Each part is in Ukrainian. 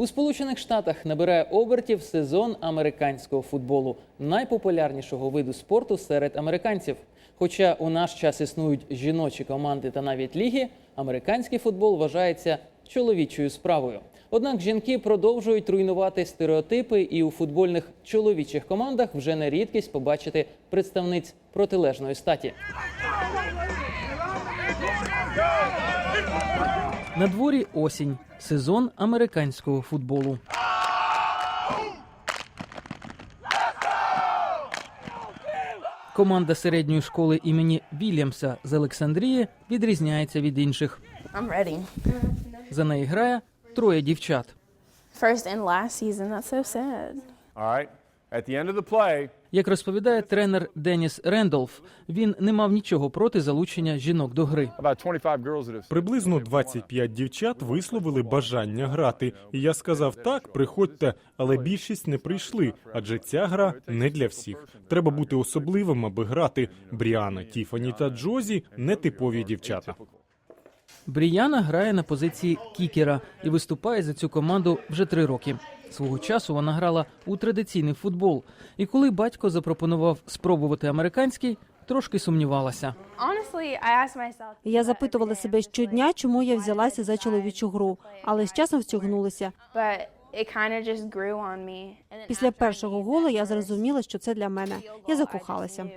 У Сполучених Штатах набирає обертів сезон американського футболу, найпопулярнішого виду спорту серед американців. Хоча у наш час існують жіночі команди та навіть ліги, американський футбол вважається чоловічою справою. Однак жінки продовжують руйнувати стереотипи, і у футбольних чоловічих командах вже не рідкість побачити представниць протилежної статі. На дворі осінь, сезон американського футболу. Команда середньої школи імені Вільямса з Олександрії відрізняється від інших. I'm ready. За неї грає троє дівчат. First and last season. That's so sad. All right. At the end of the play, Як розповідає тренер Деніс Рендолф, він не мав нічого проти залучення жінок до гри. about 25 girls that have Приблизно 25 дівчат висловили бажання грати. І я сказав: так, приходьте, але більшість не прийшли, адже ця гра не для всіх. Треба бути особливим, аби грати. Бріана, Тіфані та Джозі нетипові дівчата. Бріяна грає на позиції кікера і виступає за цю команду вже три роки. Свого часу вона грала у традиційний футбол. І коли батько запропонував спробувати американський, трошки сумнівалася. Я запитувала себе щодня, чому я взялася за чоловічу гру, але з часом then Після першого голу я зрозуміла, що це для мене. Я закохалася.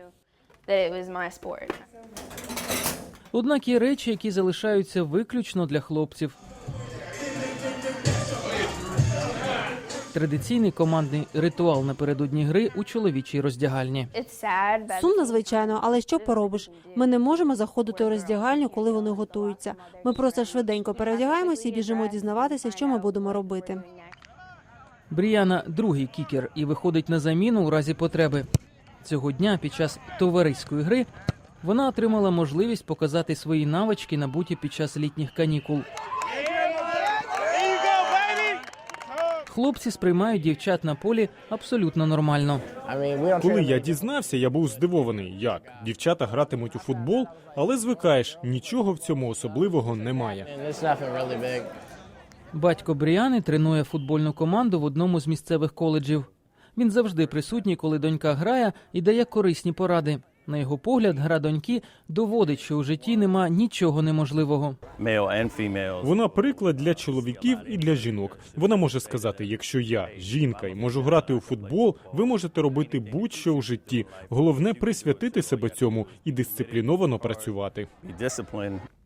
Однак є речі, які залишаються виключно для хлопців. Традиційний командний ритуал напередодні гри у чоловічій роздягальні. Сумно, звичайно, але що поробиш? Ми не можемо заходити у роздягальню, коли вони готуються. Ми просто швиденько переодягаємося і біжимо дізнаватися, що ми будемо робити. Бріяна другий кікер і виходить на заміну у разі потреби. Цього дня під час товариської гри вона отримала можливість показати свої навички, набуті під час літніх канікул. Хлопці сприймають дівчат на полі абсолютно нормально. Коли я дізнався, я був здивований. Як дівчата гратимуть у футбол, але звикаєш, нічого в цьому особливого немає. Батько Бріани тренує футбольну команду в одному з місцевих коледжів. Він завжди присутній, коли донька грає і дає корисні поради. На його погляд, гра доньки доводить, що у житті нема нічого неможливого. Вона приклад для чоловіків і для жінок. Вона може сказати: якщо я жінка і можу грати у футбол, ви можете робити будь-що у житті. Головне присвятити себе цьому і дисципліновано працювати.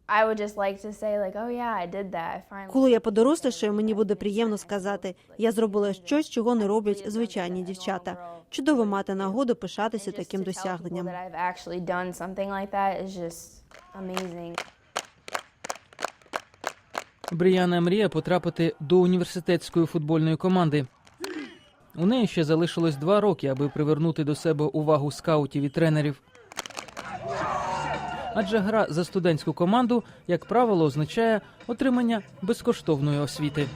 Be disciplined. I would just like to say like, oh yeah, I did that. I finally. Коли я подорослішаю, мені буде приємно сказати, я зробила щось, чого не роблять звичайні дівчата. Чудово мати нагоду пишатися таким досягненням. Бріяна мріє потрапити до університетської футбольної команди. У неї ще залишилось два роки, аби привернути до себе увагу скаутів і тренерів. Адже гра за студентську команду, як правило, означає отримання безкоштовної освіти.